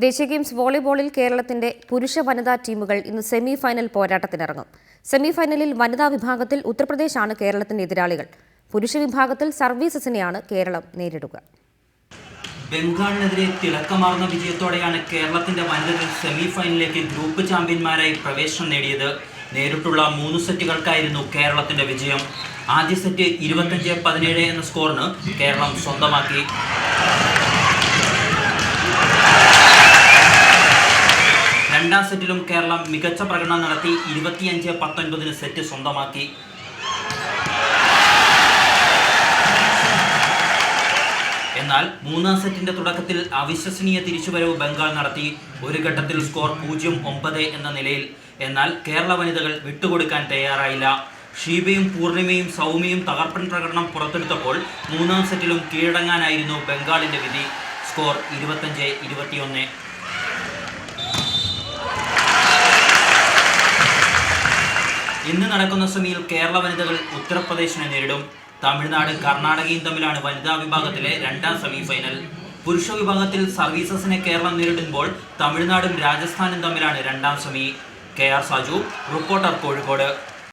ദേശീയ ഗെയിംസ് വോളിബോളിൽ കേരളത്തിന്റെ പുരുഷ വനിതാ ടീമുകൾ ഇന്ന് സെമി ഫൈനൽ പോരാട്ടത്തിനിറങ്ങും. സെമി ഫൈനലിൽ വനിതാ വിഭാഗത്തിൽ ഉത്തർപ്രദേശാണ് കേരളത്തിന്റെ എതിരാളികൾ. പുരുഷ വിഭാഗത്തിൽ സർവീസസിനെയാണ് കേരളം നേരിടുക. ബംഗാളിനെതിരെ തിളക്കമാർന്ന വിജയത്തോടെയാണ് കേരളത്തിന്റെ വനിതകൾ സെമി ഫൈനലിലേക്ക് ഗ്രൂപ്പ് ചാമ്പ്യന്മാരായി പ്രവേശനം നേടിയത്. നേരിട്ടുള്ള മൂന്ന് സെറ്റുകൾക്കായിരുന്നു കേരളത്തിന്റെ വിജയം. ആദ്യ സെറ്റ് ഇരുപത്തഞ്ച് പതിനേഴ് എന്ന സ്കോറിന് കേരളം സ്വന്തമാക്കി. രണ്ടാം സെറ്റിലും കേരളം മികച്ച പ്രകടനം നടത്തി ഇരുപത്തിയഞ്ച് പത്തൊൻപതിന് സെറ്റ് സ്വന്തമാക്കി. എന്നാൽ മൂന്നാം സെറ്റിന്റെ തുടക്കത്തിൽ അവിശ്വസനീയ തിരിച്ചുവരവ് ബംഗാൾ നടത്തി ഒരു ഘട്ടത്തിൽ സ്കോർ പൂജ്യം ഒമ്പത് എന്ന നിലയിൽ. എന്നാൽ കേരള വനിതകൾ വിട്ടുകൊടുക്കാൻ തയ്യാറായില്ല. ഷീബയും പൂർണിമയും സൗമ്യയും തകർപ്പൻ പ്രകടനം പുറത്തെടുത്തപ്പോൾ മൂന്നാം സെറ്റിലും കീഴടങ്ങാനായിരുന്നു ബംഗാളിന്റെ വിധി. സ്കോർ ഇരുപത്തഞ്ച് ഇരുപത്തിയൊന്ന്. ഇന്ന് നടക്കുന്ന സെമിയിൽ കേരള വനിതകൾ ഉത്തർപ്രദേശിനെ നേരിടും. തമിഴ്നാട് കർണാടകയും തമ്മിലാണ് വനിതാ വിഭാഗത്തിലെ രണ്ടാം സെമിഫൈനൽ പുരുഷ വിഭാഗത്തിൽ സർവീസസിനെ കേരളം നേരിടുമ്പോൾ തമിഴ്നാടും രാജസ്ഥാനും തമ്മിലാണ് രണ്ടാം semi K R Saju reporter Kozhikode.